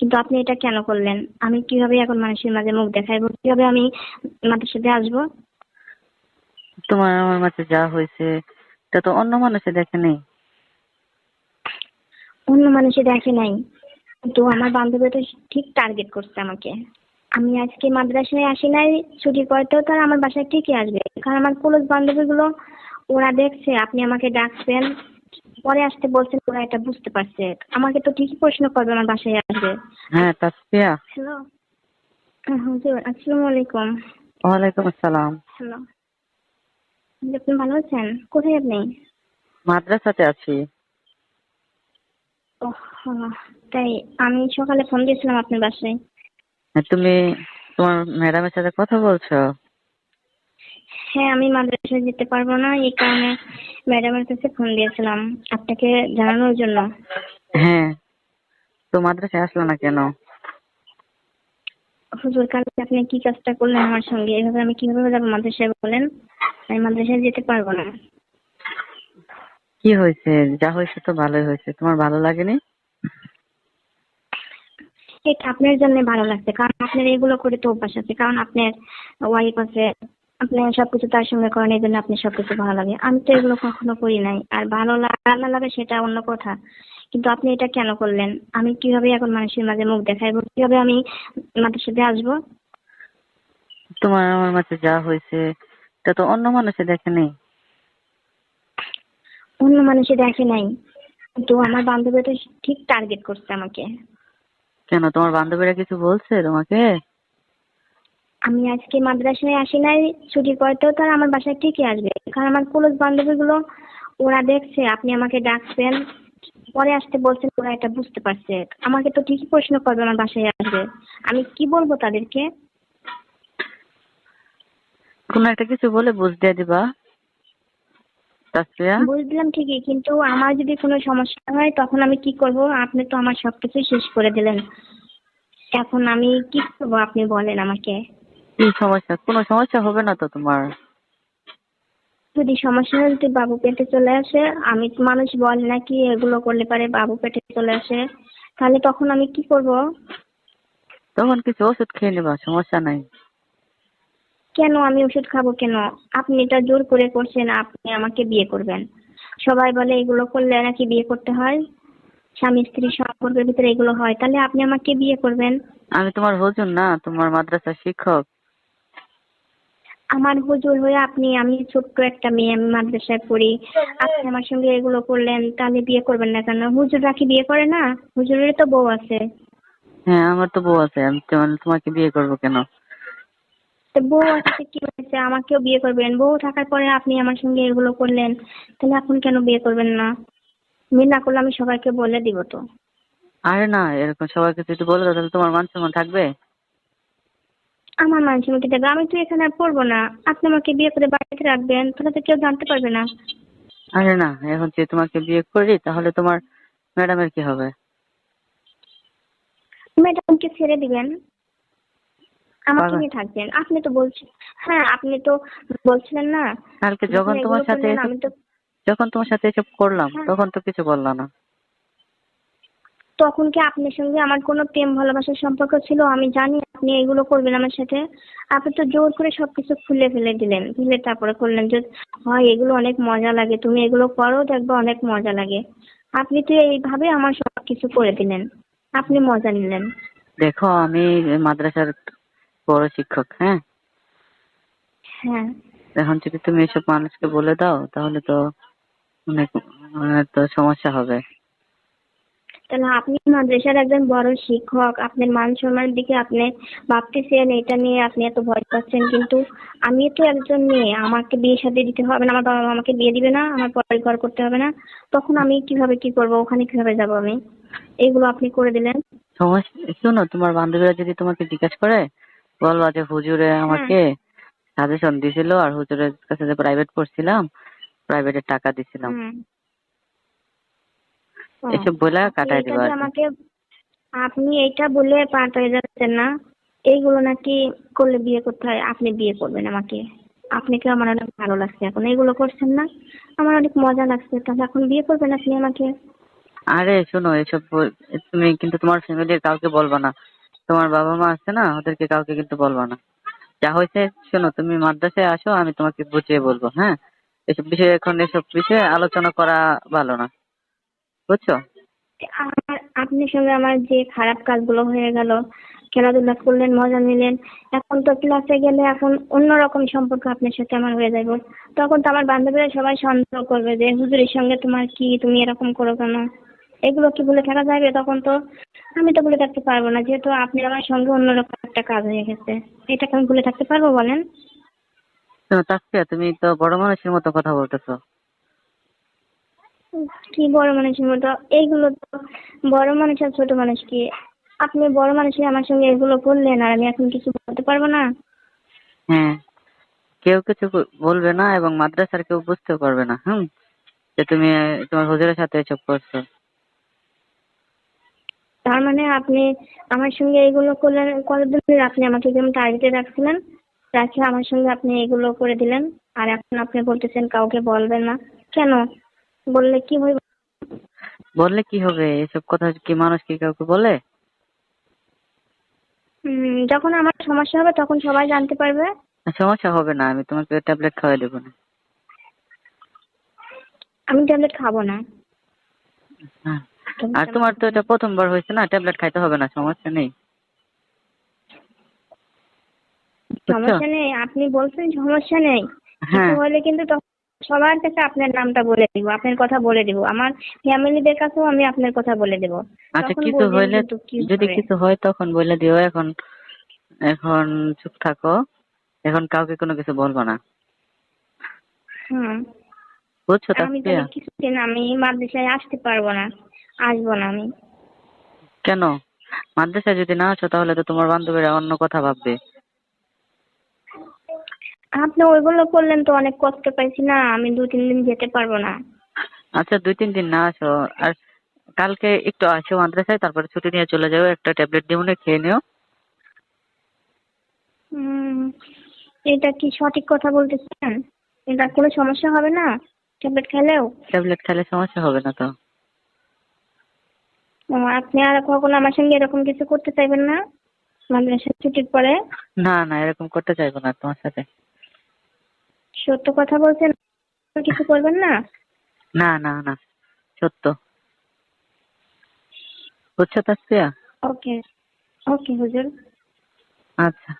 কিন্তু আপনি এটা কেন করলেন? আমি কীভাবে এখন মানুষের মাঝে মুখ দেখাইবো? কীভাবে আমি মাদ্রাসাতে আসব? তোমার আমার মাঝে যা হয়েছে এটা তো অন্য মানুষে দেখে নেই। অন্য মানুষে দেখে নাই। কিন্তু আমার বান্ধবী তো ঠিক টার্গেট করছে আমাকে। আমি আজকে মাদ্রাসায় আসি নাই ছুটির ছুটি তো তারা আমার বাসায় ঠিকই আসবে। কারণ আমার ক্লোজ বান্ধবীগুলো ওরা দেখছে আপনি আমাকে ডাকছেন। পরে আসতে বলছেন ওরা এটা বুঝতে পারছে। আমাকে তো ঠিকই প্রশ্ন করবে আমার বাসায় আসবে। হ্যাঁ তাসফিয়া। হ্যালো। হুজুর আসসালামু আলাইকুম। ওয়ালাইকুম আসসালাম। হ্যালো। আপনি ভালো আছেন? কোথায় আপনি? মাদ্রাসাতে আছি। ও তাই আমি সকালে ফোন দিয়েছিলাম আপনার বাসায়। হ্যাঁ, তুমি তোমার ম্যাডামের সাথে কথা বলছো? হ্যাঁ আমি মাদ্রাসায় যেতে পারব না এই কারণে ম্যাডামের কাছে ফোন দিয়েছিলাম আপনাকে জানানোর জন্য। হ্যাঁ তো মাদ্রাসায় আসলো না কেন? হুজুর কালকে আপনি কি কাজটা করলেন আমার সঙ্গে? এভাবে আমি কীভাবে যাব মাদ্রাসায় বলেন? আমি মাদ্রাসায় যেতে পারব না। কি হয়েছে? যা হয়েছে তো ভালোই হয়েছে। তোমার ভালো লাগেনি? এটা আপনার জন্য ভালো লাগছে কারণ আপনার এগুলো করে তো অভ্যাস আছে কারণ আপনার ওয়াইফ আছে। আপনি সবকিছু তার সঙ্গে করেন এই জন্য আপনি সবকিছু ভালো লাগে। আমি তো এগুলো কখনো করি নাই। আর ভালো লাগা না লাগে সেটা অন্য কথা। কিন্তু আপনি এটা কেন করলেন? আমি কীভাবে এখন মানুষের মাঝে মুখ দেখাইবো? কীভাবে আমি মাদ্রাসাতে আসব? তোমার আমার মাঝে যা হয়েছে এটা তো অন্য মানুষে দেখে নেই। অন্য মানুষে দেখে নাই। কিন্তু আমার বান্ধবী তো ঠিক টার্গেট করছে আমাকে। কেন? তোমার বান্ধবীরা কিছু বলছে তোমাকে? আমি আজকে মাদ্রাসায় আসি নাই ছুটি পড়তেও তারা আমার বাসায় ঠিকই আসবে। কারণ আমার ক্লোজ বান্ধবীগুলো ওরা দেখছে আপনি আমাকে ডাকছেন। পরে আসতে বলছেন ওরা এটা বুঝতে পারছে। আমাকে তো ঠিকই প্রশ্ন করবে আমার বাসায় আসবে। আমি কি বলব তাদেরকে? কোনো একটা কিছু বলে বুঝ দিয়ে দিবা। তাসফিয়া? বুঝলাম ঠিকই কিন্তু আমার যদি কোনো সমস্যা হয় তখন আমি কি করব? আপনি তো আমার সবকিছু শেষ করে দিলেন। এখন আমি কি করব? আপনি বলেন আমাকে। কি সমস্যা? কোনো সমস্যা হবে না তো তোমার? যদি সমস্যা হয় যদি বাবু পেটে চলে আসে আমি মানুষ বলে নাকি এগুলো করলে পারে বাবু পেটে চলে আসে। তাহলে তখন আমি কি করব? তখন কিছু ওষুধ খেয়ে নেবা সমস্যা নাই। কেন? আমি ওষুধ খাব কেন? আপনি এটা জোর করে করছেন আপনি আমাকে বিয়ে করবেন। সবাই বলে এগুলো করলে নাকি বিয়ে করতে হয়? স্বামী স্ত্রী সম্পর্কের ভিতরে এগুলো হয় তাহলে আপনি আমাকে বিয়ে করবেন। আমি তোমার হুজুর না তোমার মাদ্রাসার শিক্ষক। আমার হুজুর হয়ে আপনি আমি ছোট্ট একটা মেয়ে আমি মাদ্রাসায় পড়ি। আপনি আমার সঙ্গে এগুলো করলেন তাহলে বিয়ে করবেন না কেন? হুজুররা কি বিয়ে করে না? হুজুরের তো বউ আছে। হ্যাঁ আমার তো বউ আছে। আমি তোমাকে বিয়ে করব কেন? তো বউ আছে কি হয়েছে? আমাকেও বিয়ে করবেন। বউ থাকার পরে আপনি আমার সঙ্গে এগুলো করলেন তাহলে এখন কেন বিয়ে করবেন না? বিয়ে না করলে আমি সবাইকে বলে দিব তো। আরে না এরকম সবাইকে যদি বলে দাও তাহলে তোমার মান সম্মান থাকবে? আমার মান সম্মান থাকবে আমি তো এখানে আর পড়ব না। আপনি আমাকে বিয়ে করে বাড়িতে রাখবেন তাহলে তো কেউ জানতে পারবে না। আরে না এখন যে তোমাকে বিয়ে করি তাহলে তোমার ম্যাডামের কি হবে? ম্যাডামকে ছেড়ে দিবেন। আমাকে। নিয়ে থাকবেন। আপনি তো বলছেন হ্যাঁ আপনি তো বলছিলেন না। কালকে যখন তোমার সাথে আমি তো যখন তোমার সাথে এসব করলাম হ্যাঁ। তখন তো কিছু বললা না। তখন কি আপনার সঙ্গে আমার কোনো প্রেম ভালোবাসার সম্পর্ক ছিল? আমি জানি আপনি এগুলো করবেন আমার সাথে। আপনি তো জোর করে সবকিছু খুলে ফেলে দিলেন। খুলে তারপরে করলেন যে হয় এগুলো অনেক মজা লাগে। তুমি এগুলো করো দেখবে অনেক মজা লাগে। আপনি তো এইভাবে আমার সবকিছু করে দিলেন। আপনি মজা নিলেন। দেখো আমি মাদ্রাসার বড় শিক্ষক হ্যাঁ? হ্যাঁ। এখন যদি তুমি এসব মানুষকে বলে দাও তাহলে তো অনেক তো সমস্যা হবে। তাহলে আপনি মাদ্রাসার একজন বড় শিক্ষক আপনার মান সম্মানের দিকে আপনি ভাবতেছেন এটা নিয়ে আপনি এত ভয় পাচ্ছেন কিন্তু আমি তো একজন মেয়ে আমাকে বিয়ে সাথে দিতে হবে না আমার বাবা মা আমাকে বিয়ে দিবে না আমার পরে ঘর করতে হবে না তখন আমি কীভাবে কি করব ওখানে কীভাবে যাব আমি? এগুলো আপনি করে দিলেন। সমস্যা শোনো তোমার বান্ধবীরা যদি তোমাকে জিজ্ঞেস করে বলবা যে হুজুরে আমাকে সাজেশন দিছিল আর হুজুরের কাছে যে প্রাইভেট পড়ছিলাম প্রাইভেটের টাকা দিছিলাম। এসব বলে কাটাই আপনি দিবা। আমাকে আপনি এইটা বলে পার হয়ে যাচ্ছেন না এইগুলো নাকি করলে বিয়ে করতে হয় আপনি বিয়ে করবেন আমাকে। আপনাকে আমার অনেক ভালো লাগছে এখন এগুলো করছেন না আমার অনেক মজা লাগছে তাহলে এখন বিয়ে করবেন আপনি আমাকে? আরে শোনো এসব তুমি কিন্তু তোমার ফ্যামিলির কাউকে বলবা না। তোমার বাবা মা আছে না ওদেরকে কাউকে কিন্তু বলবা না। যা হয়েছে শোনো তুমি মাদ্রাসায় আসো আমি তোমাকে বুঝিয়ে বলব হ্যাঁ? এসব বিষয়ে এখন এসব বিষয়ে আলোচনা করা ভালো না। বুঝছ? আমার আপনার সঙ্গে আমার যে খারাপ কাজগুলো হয়ে গেল খেলাধুলা করলেন মজা নিলেন এখন তো ক্লাসে গেলে এখন অন্যরকম সম্পর্ক আপনার সাথে আমার হয়ে যাবে। তখন তো আমার বান্ধবীরা সবাই সন্দেহ করবে যে হুজুরের সঙ্গে তোমার কি তুমি এরকম করো কেন? এগুলো কি বলে থাকা যাবে? তখন তো আমি তো বলে থাকতে পারব না যেহেতু আপনি আমার সঙ্গে অন্যরকম একটা কাজ হয়ে গেছে। এটা কি আমি ভুলে থাকতে পারব বলেন? তাসফিয়া তুমি তো বড় মানুষের মতো কথা বলতেছো। কি বড় মানুষের মতো এইগুলো তো বড় মানুষ আর ছোট মানুষ কি? আপনি বড় মানুষই আমার সঙ্গে এগুলো করলেন আর আমি এখন কিছু বলতে পারব না? হ্যাঁ কেউ কিছু বলবে না এবং মাদ্রাসার কেউ বুঝতেও পারবে না হুম? যে তুমি তোমার হুজুরের সাথে এসব করছ। তার মানে আপনি আমার সঙ্গে এগুলো করলেন কতদিন আপনি আমাকে যেমন টার্গেটে রাখছিলেন? রাখে আমার সঙ্গে আপনি এগুলো করে দিলেন আর এখন আপনি বলতেছেন কাউকে বলবেন না। কেন? বললে কি হইবে? বললে কি হবে? এসব কথা কি মানুষ কি কাউকে বলে? যখন আমার সমস্যা হবে তখন সবাই জানতে পারবে। সমস্যা হবে না আমি তোমাকে ট্যাবলেট খাওয়াই দেবো না। আমি ট্যাবলেট খাব না। আর তোমার তো এটা প্রথমবার হয়েছে না ট্যাবলেট খাইতে হবে না সমস্যা নেই। সমস্যা নেই আপনি বলছেন সমস্যা নেই। হ্যাঁ। হলে কিন্তু তখন সবার কাছে আপনার নামটা বলে দিব আপনার কথা বলে দিব। আমার ফ্যামিলিদের কাছেও আমি আপনার কথা বলে দেব। আচ্ছা কিছু হইলে যদি কিছু হয় তখন বলে দিও এখন এখন চুপ থাকো। এখন কাউকে কোনো কিছু বলব না। হুম। বুঝছ আমি কিছুদিন আমি মাদ্রাসায় আসতে পারব না আসব না আমি। কেন? মাদ্রাসায় যদি না আসো তাহলে তো তোমার বান্ধবীরা অন্য কথা ভাববে। আপনি ওইগুলো করলেন তো অনেক কষ্ট পাইছি না আমি দু তিন দিন যেতে পারব না। আচ্ছা দুই তিন দিন না আসো। আর কালকে একটু আসো মাদ্রাসায় তারপরে ছুটি নিয়ে চলে যাও একটা ট্যাবলেট দিয়ে মনে খেয়ে নিও। এটা কি সঠিক কথা বলতেছেন? এটা কোনো সমস্যা হবে না? ট্যাবলেট খেলেও? ট্যাবলেট খেলে সমস্যা হবে না তো। আপনি আর কখনো আমার সঙ্গে এরকম কিছু করতে চাইবেন না? মাদ্রাসা ছুটির পরে? না না এরকম করতে চাইব না তোমার সাথে। সত্য কথা বলছেন কিছু করবেন না? না না না সত্য। বুঝছ তাসফিয়া? ওকে ওকে হুজুর। আচ্ছা।